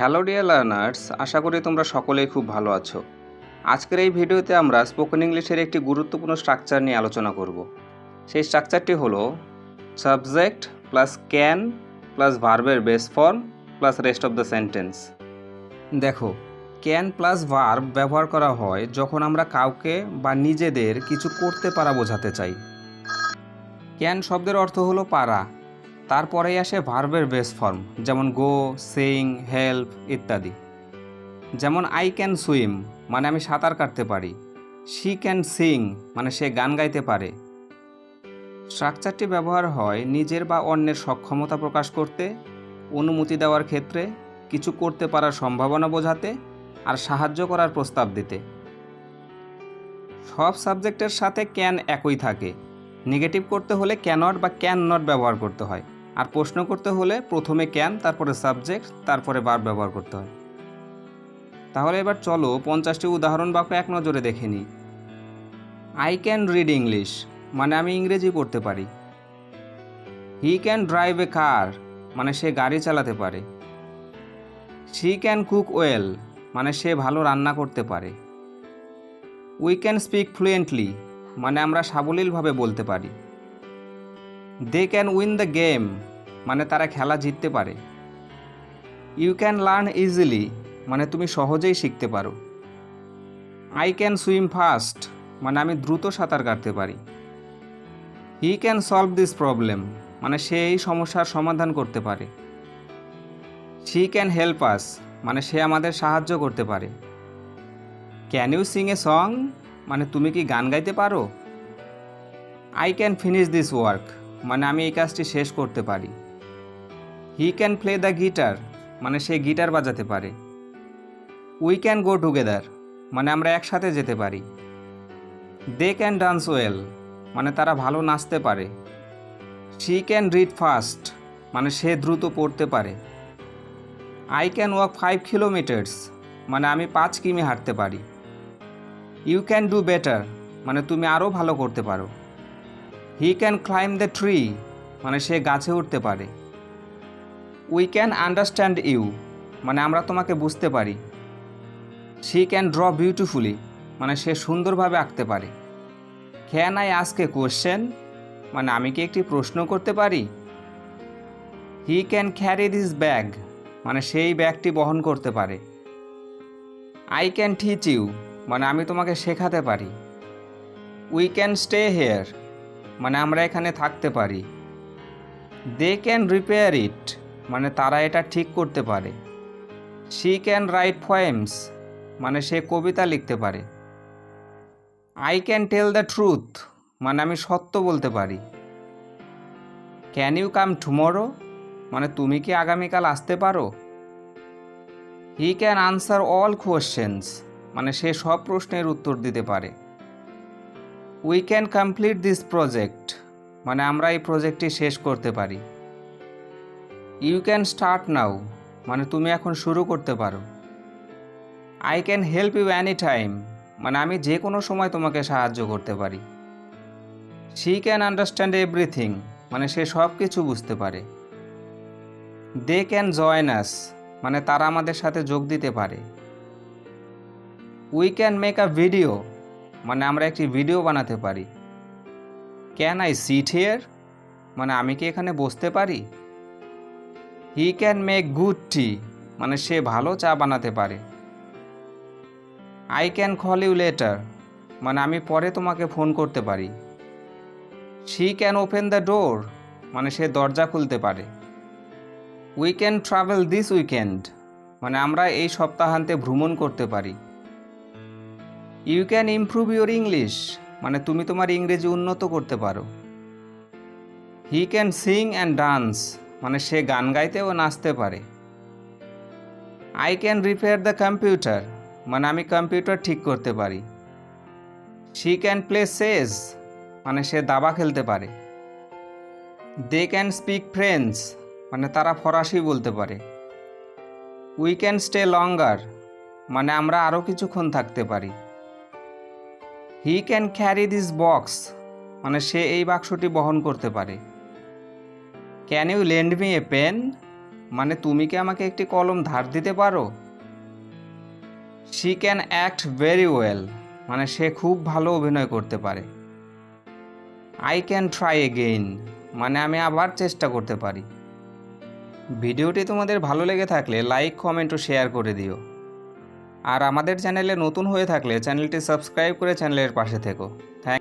Hello dear learners আশা করি তোমরা সকলেই খুব ভালো আছো। আজকের এই ভিডিওতে আমরা স্পোকেন ইংলিশের একটি গুরুত্বপূর্ণ স্ট্রাকচার নিয়ে আলোচনা করব। সেই স্ট্রাকচারটি হলো সাবজেক্ট প্লাস ক্যান প্লাস ভার্বের base form plus rest of the sentence দেখো ক্যান প্লাস ভার্ব ব্যবহার করা হয় যখন আমরা কাউকে বা নিজেদের কিছু করতে পারা বোঝাতে চাই। ক্যান শব্দের অর্থ হলো পারা। তারপরেই আসে ভার্বের বেস ফর্ম, যেমন গো, সেইং, হেল্প ইত্যাদি। যেমন আই ক্যান সুইম মানে আমি সাঁতার কাটতে পারি। শি ক্যান সিং মানে সে গান গাইতে পারে। স্ট্রাকচারটি ব্যবহার হয় নিজের বা অন্যের সক্ষমতা প্রকাশ করতে, অনুমতি দেওয়ার ক্ষেত্রে, কিছু করতে পারার সম্ভাবনা বোঝাতে, আর সাহায্য করার প্রস্তাব দিতে। সব সাবজেক্টের সাথে ক্যান একই থাকে। নেগেটিভ করতে হলে ক্যানট বা ক্যান নট ব্যবহার করতে হয়। আর প্রশ্ন করতে হলে প্রথমে ক্যান তারপরে সাবজেক্ট তারপরে বার ব্যবহার করতে হয়। তাহলে এবার চলো পঞ্চাশটি উদাহরণ বাক্য এক নজরে দেখে নিই। আই ক্যান রিড ইংলিশ মানে আমি ইংরেজি পড়তে পারি। হি ক্যান ড্রাইভ এ কার মানে সে গাড়ি চালাতে পারে। শি ক্যান কুক ওয়েল মানে সে ভালো রান্না করতে পারে। উই ক্যান স্পিক ফ্লুয়েন্টলি মানে আমরা সাবলীলভাবে বলতে পারি। They can win the game মানে তারা খেলা জিততে পারে। ইউ ক্যান লার্ন ইজিলি মানে তুমি সহজেই শিখতে পারো। আই ক্যান সুইম ফাস্ট মানে আমি দ্রুত সাঁতার কাটতে পারি। He can solve this problem মানে সে এই সমস্যার সমাধান করতে পারে। শি ক্যান হেল্প আস মানে সে আমাদের সাহায্য করতে পারে। Can you sing a song মানে তুমি কি গান গাইতে পারো? I can finish this work মানে আমি এই কাজটি শেষ করতে পারি। He can play the guitar মানে সে গিটার বাজাতে পারে। উই ক্যান গো টুগেদার মানে আমরা একসাথে যেতে পারি। দে ক্যান ডান্স ওয়েল মানে তারা ভালো নাচতে পারে। শি ক্যান রিড ফাস্ট মানে সে দ্রুত পড়তে পারে। I can walk five kilometres মানে আমি পাঁচ কিমি হাঁটতে পারি। ইউ ক্যান ডু বেটার মানে তুমি আরও ভালো করতে পারো। He can climb the tree মানে সে গাছে উঠতে পারে। উই ক্যান আন্ডারস্ট্যান্ড ইউ মানে আমরা তোমাকে বুঝতে পারি। শি ক্যান ড্র বিউটিফুলি মানে সে সুন্দরভাবে আঁকতে পারে। ক্যান আই আজকে কোয়েশ্চেন মানে আমি কি একটি প্রশ্ন করতে পারি? He can carry this bag মানে সেই ব্যাগটি বহন করতে পারে। আই ক্যান টিচ ইউ মানে আমি তোমাকে শেখাতে পারি। উই ক্যান স্টে হেয়ার মানে আমরা এখানে থাকতে পারি। দে ক্যান রিপেয়ার ইট মানে তারা এটা ঠিক করতে পারে। শি ক্যান রাইট পোয়েমস মানে সে কবিতা লিখতে পারে। I can tell the truth মানে আমি সত্য বলতে পারি। ক্যান ইউ কাম টুমোরো মানে তুমি কি আগামীকাল আসতে পারো? He can answer all questions মানে সে সব প্রশ্নের উত্তর দিতে পারে। We can complete this project মানে আমরা এই প্রজেক্টটি শেষ করতে পারি। ইউ ক্যান স্টার্ট নাও মানে তুমি এখন শুরু করতে পারো। I can help you any time মানে আমি যে কোনো সময় তোমাকে সাহায্য করতে পারি। শি ক্যান আন্ডারস্ট্যান্ড এভরিথিং মানে সে সব কিছু বুঝতে পারে। দে ক্যান জয়েন আস মানে তারা আমাদের সাথে যোগ দিতে পারে। We can make a video মানে আমরা একটি ভিডিও বানাতে পারি। ক্যান আই সিট হিয়ার মানে আমি কি এখানে বসতে পারি? He can make good tea মানে সে ভালো চা বানাতে পারে। I can call you later মানে আমি পরে তোমাকে ফোন করতে পারি। She can open the door মানে সে দরজা খুলতে পারে। We can travel this weekend মানে আমরা এই সপ্তাহান্তে ভ্রমণ করতে পারি। You can improve your English মানে তুমি তোমার ইংরেজি উন্নত করতে পারো। He can sing and dance মানে সে গান গাইতে ও নাচতে পারে। I can repair the computer মানে আমি কম্পিউটার ঠিক করতে পারি। শি ক্যান প্লে সেজ মানে সে দাবা খেলতে পারে। দে ক্যান স্পিক ফ্রেঞ্চ মানে তারা ফরাসি বলতে পারে। উই ক্যান স্টে লঙ্গার মানে আমরা আরও কিছুক্ষণ থাকতে পারি। He can carry this box মানে সে এই বাক্সটি বহন করতে পারে। Can you lend me a pen মানে তুমি কি আমাকে একটি কলম ধার দিতে পারো? She can act very well মানে সে খুব ভালো অভিনয় করতে পারে। আই ক্যান ট্রাই এগেইন মানে আমি আবার চেষ্টা করতে পারি। ভিডিওটি তোমাদের ভালো লেগে থাকলে লাইক কমেন্ট ও শেয়ার করে দিও। আর আমাদের চ্যানেলে নতুন হয়ে থাকলে চ্যানেলটি সাবস্ক্রাইব করে চ্যানেলের পাশে থেকো। থ্যাংক